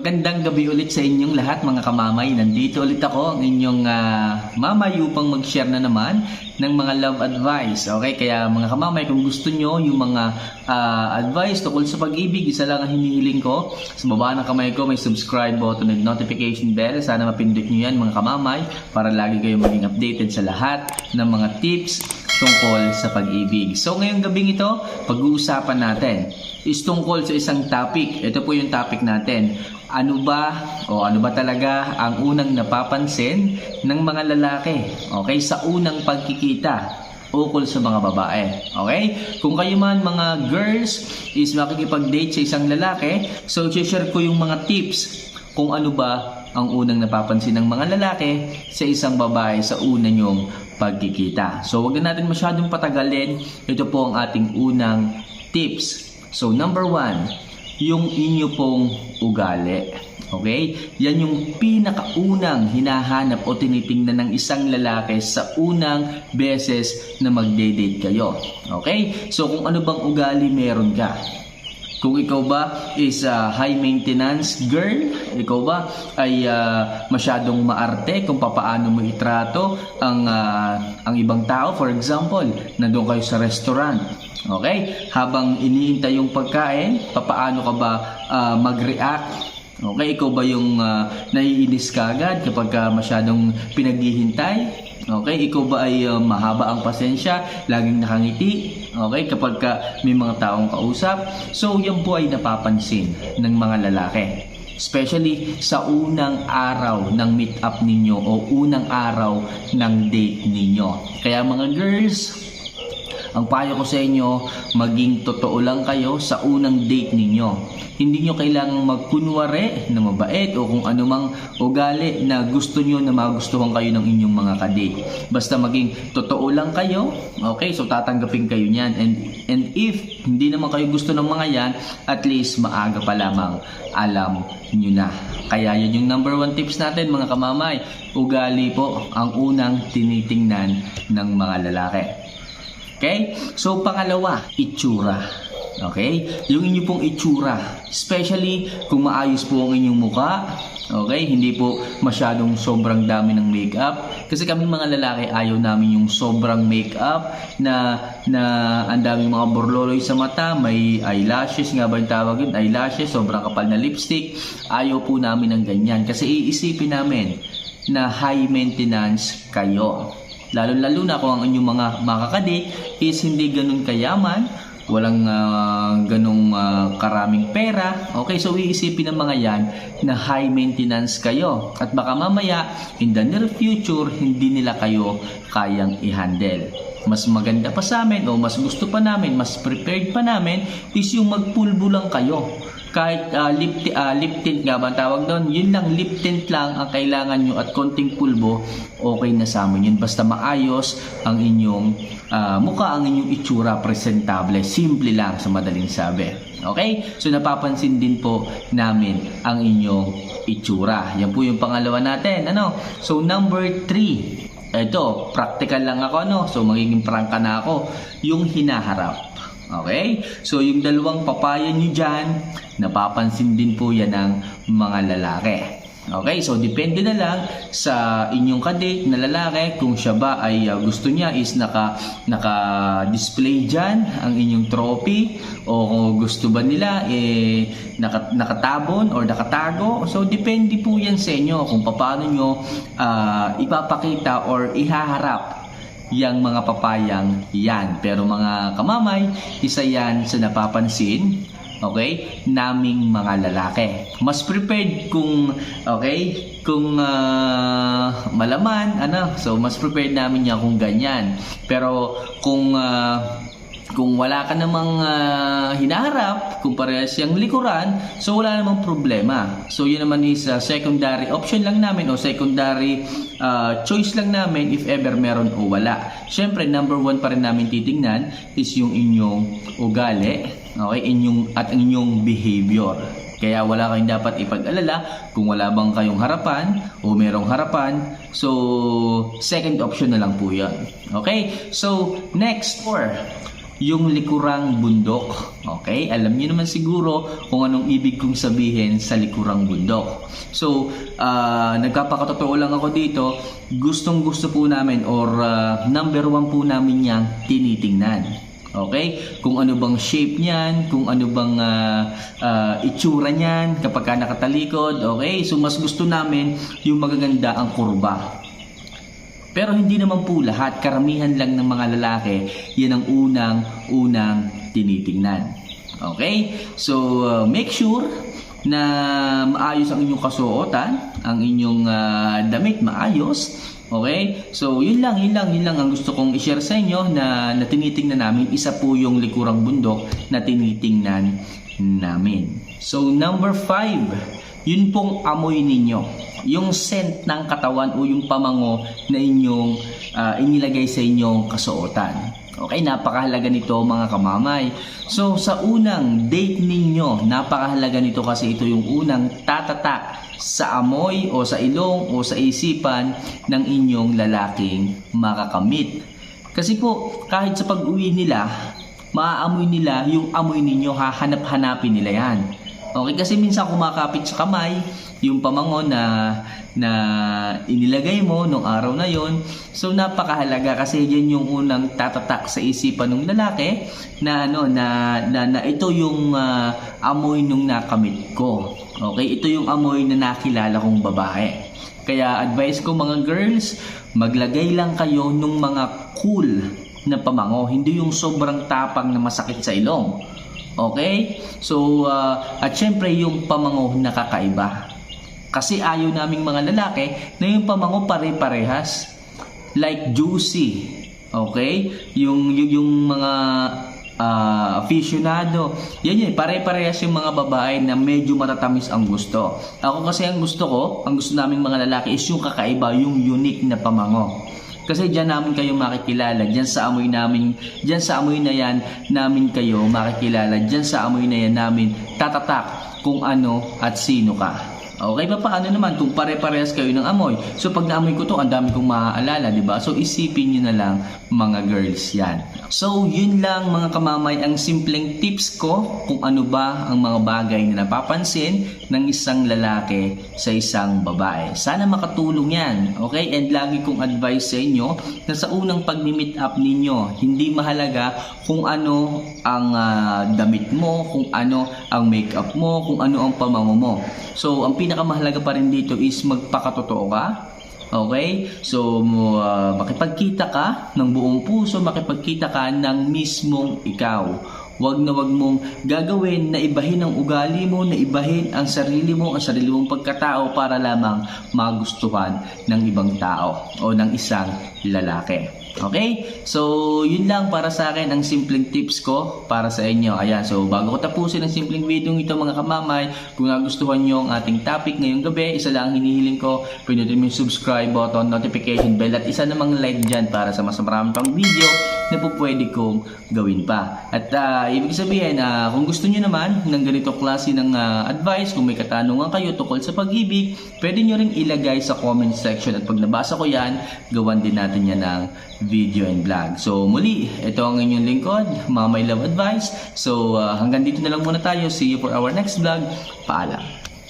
Magandang gabi ulit sa inyong lahat mga kamamay. Nandito ulit ako, ang inyong uh, mamayu pang mag-share na naman ng mga love advice. Okay, kaya mga kamamay, kung gusto nyo yung mga ah, advice tungkol sa pag-ibig, isa lang ang hinihiling ko. Sa baba ng kamay ko may subscribe button and notification bell. Sana mapindot nyo yan mga kamamay para lagi kayong maging updated sa lahat ng mga tips tungkol sa pag-ibig. So ngayong gabing ito, pag-uusapan natin is tungkol sa isang topic. Ito po yung topic natin. Ano ba o ano ba talaga ang unang napapansin ng mga lalaki? Okay, sa unang pagkikita ukol sa mga babae. Okay? Kung kayo man mga girls is makikipag-date sa isang lalaki, so share ko yung mga tips kung ano ba ang unang napapansin ng mga lalaki sa isang babae sa una nyong pagkikita. So, wag na natin masyadong patagalin. Ito po ang ating unang tips. So, number one, yung inyo pong ugali. Okay? Yan yung pinakaunang hinahanap o tinitingnan ng isang lalaki sa unang beses na magde-date kayo. Okay? So, kung ano bang ugali meron ka? Kung ikaw ba is a high maintenance girl, ikaw ba ay ah, masyadong maarte kung papaano mo itrato ang ah, ang ibang tao, for example, nandoon kayo sa restaurant. Okay? Habang iniintay yung pagkain, papaano ka ba ah, mag-react Okay, ikaw ba yung uh, naiinis ka agad kapag ka masyadong pinaghihintay? Okay, ikaw ba ay uh, mahaba ang pasensya, laging nakangiti? Okay, kapag ka may mga taong kausap? So, yan po ay napapansin ng mga lalaki. Especially sa unang araw ng meet up ninyo o unang araw ng date ninyo. Kaya mga girls, ang payo ko sa inyo, maging totoo lang kayo sa unang date ninyo. Hindi nyo kailangang magkunwari na mabait o kung anumang ugali na gusto nyo na magustuhan kayo ng inyong mga kadate. Basta maging totoo lang kayo, okay, so tatanggapin kayo niyan. And, and if hindi naman kayo gusto ng mga yan, at least maaga pa lamang alam nyo na. Kaya yun yung number one tips natin mga kamamay. Ugali po ang unang tinitingnan ng mga lalaki. Okay? So, pangalawa, itsura. Okay? Yung inyo pong itsura. Especially kung maayos po ang inyong muka. Okay? Hindi po masyadong sobrang dami ng makeup. Kasi kami mga lalaki ayaw namin yung sobrang makeup na na ang daming mga borloloy sa mata, may eyelashes nga ba yung tawag yun? Eyelashes, sobrang kapal na lipstick. Ayaw po namin ng ganyan. Kasi iisipin namin na high maintenance kayo. Lalo-lalo na kung ang inyong mga makakadate is hindi ganun kayaman, walang ah, ganung ah, karaming pera. Okay, so iisipin ng mga yan na high maintenance kayo. At baka mamaya, in the near future, hindi nila kayo kayang i-handle. Mas maganda pa sa amin o mas gusto pa namin, mas prepared pa namin is yung magpulbo lang kayo kahit ah, lip, ti- ah, lip tint nga ba tawag doon, yun lang lip tint lang ang kailangan nyo at konting pulbo, okay na sa amin yun. Basta maayos ang inyong ah, mukha, ang inyong itsura, presentable. Simple lang sa madaling sabi. Okay? So napapansin din po namin ang inyong itsura. Yan po yung pangalawa natin. Ano? So number three, ito, practical lang ako, no? So magiging prangka na ako. Yung hinaharap. Okay? So, yung dalawang papaya nyo dyan, napapansin din po yan ng mga lalaki. Okay? So, depende na lang sa inyong kadate na lalaki kung siya ba ay uh, gusto niya is naka, naka-display dyan ang inyong trophy o kung gusto ba nila eh, naka, nakatabon or nakatago. So, depende po yan sa inyo kung paano nyo ah, ipapakita or ihaharap yang mga papayang yan. Pero mga kamamay, isa yan sa napapansin, okay, naming mga lalaki. Mas prepared kung, okay, kung ah, malaman, ano, so mas prepared namin yan kung ganyan. Pero kung ah, kung wala ka namang ah, hinaharap, kung parehas yung likuran, so wala namang problema. So yun naman is ah, secondary option lang namin o secondary ah, choice lang namin if ever meron o wala. Siyempre, number one pa rin namin titingnan is yung inyong ugali, okay, inyong, at inyong behavior. Kaya wala kayong dapat ipag-alala kung wala bang kayong harapan o merong harapan. So, second option na lang po yan. Okay? So, next four yung likurang bundok. Okay? Alam niyo naman siguro kung anong ibig kong sabihin sa likurang bundok. So, ah, nagpapakatotoo lang ako dito, gustong gusto po namin or ah, number one po namin yang tinitingnan. Okay? Kung ano bang shape niyan, kung ano bang ah, ah, itsura niyan kapag ka nakatalikod, okay? So mas gusto namin yung magaganda ang kurba. Pero hindi naman po lahat, karamihan lang ng mga lalaki, yan ang unang-unang tinitingnan. Okay? So, uh, make sure na maayos ang inyong kasuotan, ang inyong ah, damit maayos. Okay? So, yun lang, yun lang, yun lang ang gusto kong i-share sa inyo na, na tinitingnan namin. Isa po yung likurang bundok na tinitingnan namin. So, number five, yun pong amoy ninyo. Yung scent ng katawan o yung pamango na inyong ah, inilagay sa inyong kasuotan. Okay, napakahalaga nito mga kamamay. So, sa unang date ninyo, napakahalaga nito kasi ito yung unang tatatak sa amoy o sa ilong o sa isipan ng inyong lalaking makakamit. Kasi po, kahit sa pag-uwi nila, maaamoy nila yung amoy ninyo, hahanap-hanapin nila yan. Okay, kasi minsan kumakapit sa kamay, yung pamango na na inilagay mo nung araw na yon. So napakahalaga kasi yan yung unang tatatak sa isipan ng lalaki na ano na na, na ito yung ah, amoy nung nakamit ko. Okay, ito yung amoy na nakilala kong babae. Kaya advice ko mga girls, maglagay lang kayo nung mga cool na pamango, hindi yung sobrang tapang na masakit sa ilong. Okay? So, ah, at syempre yung pamango na kakaiba. Kasi ayaw naming mga lalaki na yung pamango pare-parehas. Like juicy. Okay? Yung, yung, yung mga ah, aficionado. Yan yun, pare-parehas yung mga babae na medyo matatamis ang gusto. Ako kasi ang gusto ko, ang gusto naming mga lalaki is yung kakaiba, yung unique na pamango. Kasi diyan namin kayo makikilala, diyan sa amoy namin, diyan sa amoy na yan namin kayo makikilala, diyan sa amoy na yan namin tatatak kung ano at sino ka. Okay pa paano naman kung pare-parehas kayo ng amoy? So pag naamoy ko to, ang dami kong maaalala, di ba? So isipin niyo na lang mga girls yan. So yun lang mga kamamay ang simpleng tips ko kung ano ba ang mga bagay na napapansin ng isang lalaki sa isang babae. Sana makatulong yan. Okay? And lagi kong advice sa inyo na sa unang pag-meet up ninyo, hindi mahalaga kung ano ang ah, damit mo, kung ano ang makeup mo, kung ano ang pamango mo. So, ang pinakamahalaga pa rin dito is magpakatotoo ka. Okay? So, ah, makipagkita ka ng buong puso, makipagkita ka ng mismong ikaw. Huwag na wag mong gagawin na ibahin ang ugali mo, na ibahin ang sarili mo, ang sarili mong pagkatao para lamang magustuhan ng ibang tao o ng isang lalaki. Okay? So, yun lang para sa akin ang simpleng tips ko para sa inyo. Ayan, so bago ko tapusin ang simpleng video ito mga kamamay, kung nagustuhan nyo ang ating topic ngayong gabi, isa lang ang hinihiling ko, pinutin mo yung subscribe button, notification bell, at isa namang like dyan para sa mas marami pang video na po pwede kong gawin pa. At ah, ibig sabihin, ah, kung gusto nyo naman ng ganito klase ng ah, advice, kung may katanungan kayo tukol sa pag-ibig, pwede nyo ring ilagay sa comment section at pag nabasa ko yan, gawan din natin yan ng video and vlog. So muli, ito ang inyong lingkod, Mamay Love Advice. So ah, hanggang dito na lang muna tayo. See you for our next vlog. Paalam.